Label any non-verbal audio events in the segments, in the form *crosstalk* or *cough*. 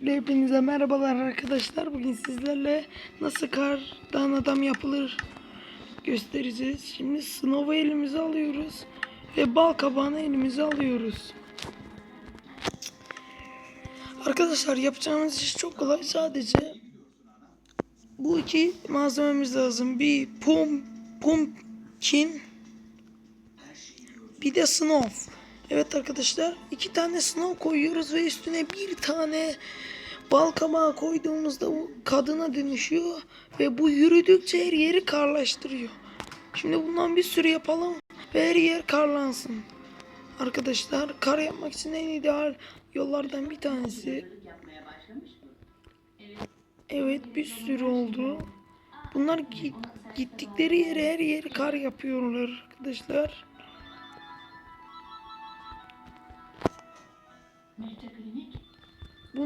Öncelikle hepinize merhabalar arkadaşlar. Bugün sizlerle nasıl kardan adam yapılır göstereceğiz. Şimdi sınavı elimize alıyoruz ve bal kabağını elimize alıyoruz. Arkadaşlar yapacağımız iş çok kolay. Sadece bu iki malzememiz lazım. Bir pum, pumpkin bir de sınav. Evet arkadaşlar iki tane sınav koyuyoruz ve üstüne bir tane bal kabağı koyduğumuzda bu kadına dönüşüyor ve bu yürüdükçe her yeri karlaştırıyor. Şimdi bundan bir sürü yapalım ve her yer karlansın. Arkadaşlar kar yapmak için en ideal yollardan bir tanesi. Evet bir sürü oldu. Bunlar gi- gittikleri yere her yeri kar yapıyorlar arkadaşlar.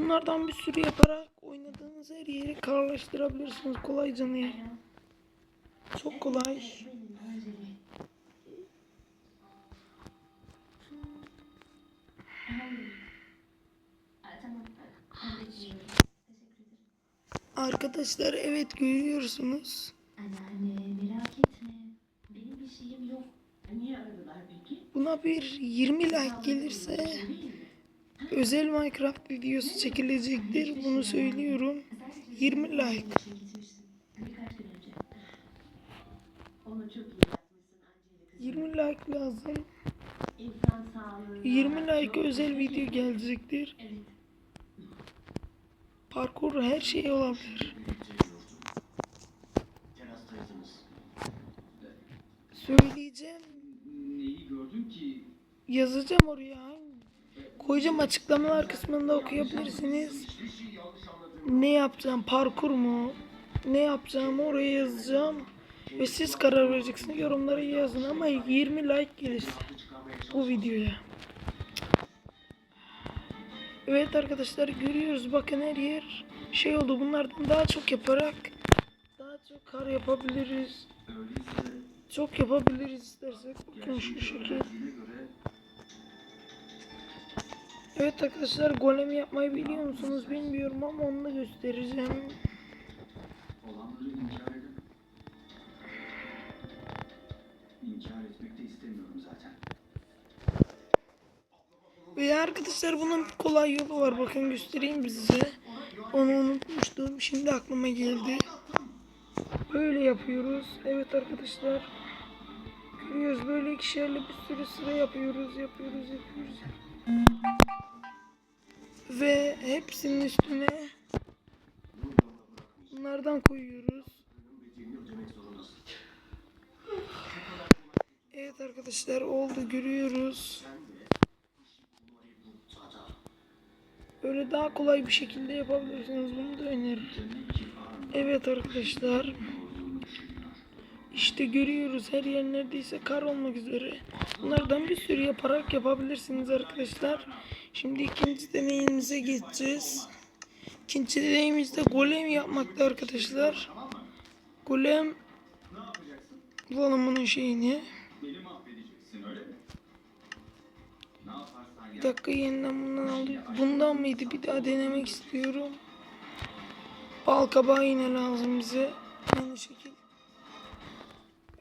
Bunlardan bir sürü yaparak oynadığınız her yeri karlaştırabilirsiniz kolayca ne? Çok kolay. Arkadaşlar evet görüyorsunuz. Buna bir 20 like gelirse özel Minecraft videosu çekilecektir. Bunu söylüyorum. 20 like. 20 like lazım. İnsan sağlığı. 20 like özel video gelecektir. Evet. Parkur her şey olabilir. Söyleyeceğim. Neyi gördün ki? Yazacağım oraya. Koyacağım açıklamalar kısmında okuyabilirsiniz. Ne yapacağım? Parkur mu? Ne yapacağım? Oraya yazacağım. Ve siz karar vereceksiniz. Yorumlara yazın ama 20 like gelirse bu videoya. Evet arkadaşlar görüyoruz. Bakın her yer şey oldu. Bunlardan daha çok yaparak daha çok kar yapabiliriz. Çok yapabiliriz istersek. Bakın şu şekil. Evet arkadaşlar golem yapmayı biliyor musunuz bilmiyorum ama onu da göstereceğim. Ve arkadaşlar bunun kolay yolu var. Bakın göstereyim size. Onu unutmuştum. Şimdi aklıma geldi. Böyle yapıyoruz. Evet arkadaşlar. Görüyoruz böyle ikişerli bir sürü sıra yapıyoruz. Yapıyoruz yapıyoruz. Ve hepsinin üstüne bunlardan koyuyoruz. Evet arkadaşlar oldu görüyoruz. Böyle daha kolay bir şekilde yapabilirsiniz. Bunu da öneririm. Evet arkadaşlar. İşte görüyoruz her yer neredeyse kar olmak üzere. Bunlardan bir sürü yaparak yapabilirsiniz arkadaşlar. Şimdi ikinci deneyimize geçeceğiz. İkinci deneyimizde golem yapmakta arkadaşlar. Golem bulalım bunun şeyini. Bir dakika yeniden bundan alayım. Bundan mıydı? Bir daha denemek istiyorum. Bal kabağı yine lazım bize. Aynı şekil.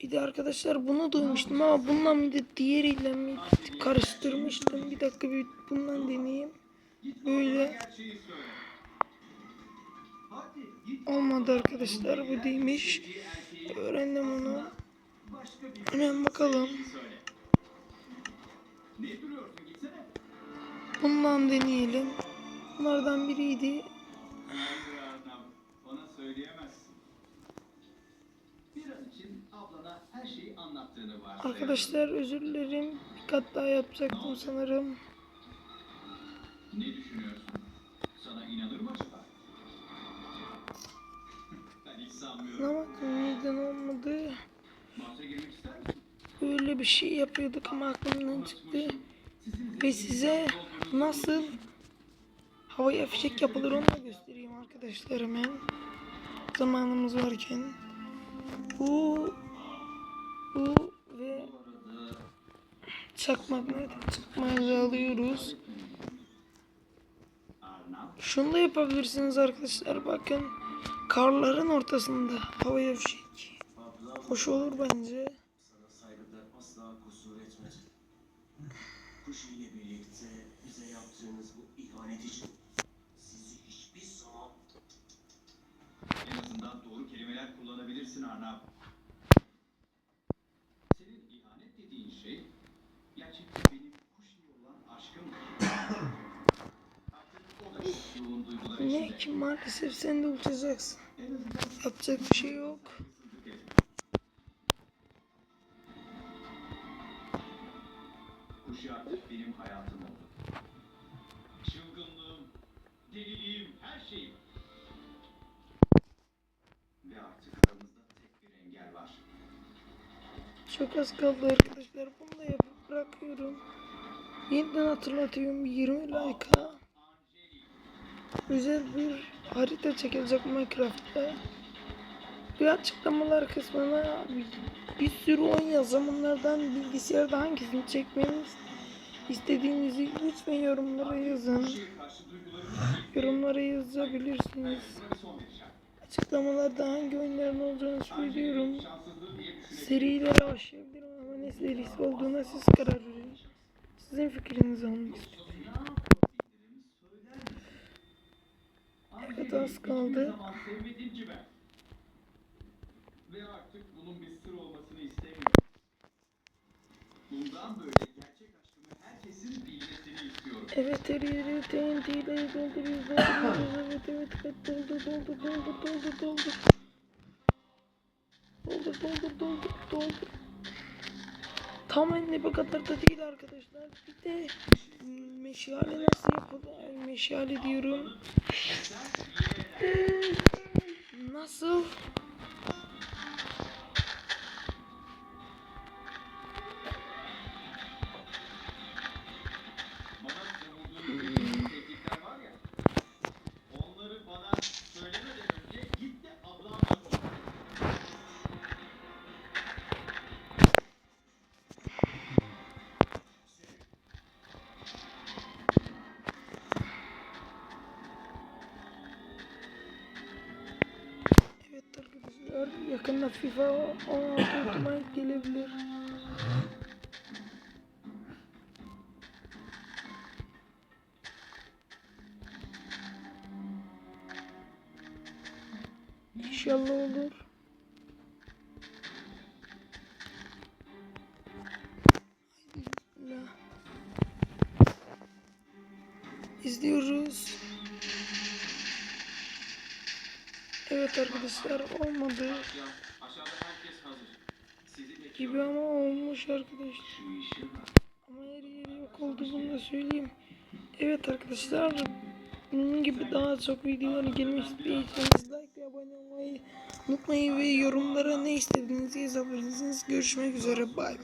Bir de arkadaşlar bunu duymuştum ama bir de diğeriyle mi karıştırmıştım. Bir dakika bir bundan deneyeyim. Böyle olmadı arkadaşlar. Bu değilmiş. Öğrendim onu. Hemen bakalım. Bundan deneyelim. Bunlardan biriydi. Her şeyi anlattığını varsayalım. Arkadaşlar özür dilerim. Bir kat daha yapacaktım sanırım. Ne düşünüyorsun? Sana inanır mı acaba? *laughs* ben hiç sanmıyorum. Ama neden olmadı? Bahse girmek ister misin? Böyle bir şey yapıyorduk ama aklımdan çıktı. Ve size nasıl havaya fişek yapılır onu da göstereyim arkadaşlar hemen. Zamanımız varken. Bu bu ve çakmak nereden çakmağı alıyoruz. Şunu da yapabilirsiniz arkadaşlar. Bakın karların ortasında havaya fişek. Hoş olur bence. doğru kelimeler kullanabilirsin Arnab. Ki maalesef sen de uçacaksın. Yapacak bir şey yok. Kuşi artık benim hayatım oldu. Çılgınlığım, deliliğim, her şeyim. Ve artık aramızda tek bir engel var. Çok az kaldı arkadaşlar. Bunu da yapıp bırakıyorum. Yeniden hatırlatıyorum 20 like'a. Güzel bir harita çekilecek Minecraft'ta. Bir açıklamalar kısmına bir sürü oyun yazacağım. Onlardan bilgisayarda hangisini çekmeniz istediğinizi lütfen yorumlara yazın. Yorumlara yazabilirsiniz. Açıklamalarda hangi oyunların olacağını söylüyorum. Serilere başlayabilirim ama ne serisi olduğuna siz karar verin. Sizin fikrinizi almak istiyorum. Az kaldı. Ve artık bunun bir sır olmasını istemiyorum. Bundan böyle gerçek aşkımı herkesin bilmesini istiyorum. Evet her yeri TNT ile dolduruyoruz evet evet evet doldur doldur doldur doldur doldur Doldur doldur doldur doldur Tam bu kadar da değil arkadaşlar bir de mm, meşale nasıl yapılır meşale diyorum Ee, Nasıl yakında FIFA 16 Ultimate gelebilir İnşallah olur. İzliyoruz. Evet arkadaşlar olmadı gibi ama olmuş arkadaşlar. Ama her yeri yok oldu bunu da söyleyeyim. Evet arkadaşlar bunun gibi daha çok videoları gelmek istiyorsanız like ve abone olmayı unutmayın ve yorumlara ne istediğinizi yazabilirsiniz. Görüşmek üzere bay bay.